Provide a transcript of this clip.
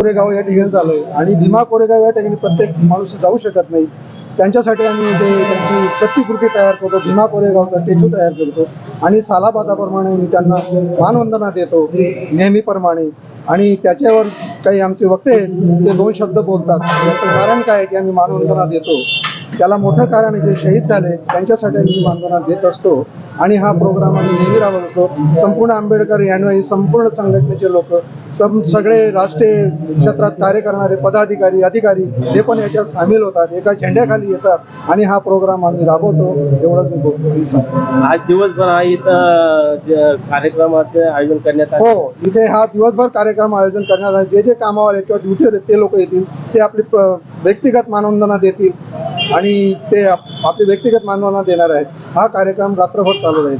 कोरेगाव या ठिकाणी चालू आहे. आणि भीमा कोरेगाव या ठिकाणी प्रत्येक माणूस जाऊ शकत नाही. त्यांच्यासाठी आम्ही ते त्यांची प्रतिकृती तयार करतो. भीमा कोरेगावचा टेचू तयार करतो. आणि सालाबादाप्रमाणे मी त्यांना मानवंदना देतो नेहमीप्रमाणे. आणि त्याच्यावर काही आमचे वक्ते ते दोन शब्द बोलतात. याचं कारण काय आहे की आम्ही मानवंदना देतो? त्याला मोठं कारण जे शहीद झाले त्यांच्यासाठी आम्ही मानवंदना देत असतो. आणि हा प्रोग्राम आम्ही नेहमी राबवत असतो. संपूर्ण आंबेडकर यान्वयी संपूर्ण संघटनेचे लोक सम सगळे राष्ट्रीय क्षेत्रात कार्य करणारे पदाधिकारी अधिकारी हे पण याच्यात सामील होतात. एका झेंड्याखाली येतात. आणि हा प्रोग्राम आम्ही राबवतो एवढंच मी बोलतो. मी. आज दिवसभर हा इथं कार्यक्रमाचे आयोजन करण्यात आले. हो इथे हा दिवसभर कार्यक्रम आयोजन करण्यात आले. जे जे कामावर आहेत किंवा ड्युटीवर आहेत ते लोक येतील. ते आपली व्यक्तिगत मानवंदना देतील. आणि ते आपले व्यक्तिगत मानवांना देणार आहेत. हा कार्यक्रम रात्रभर चालू राहील.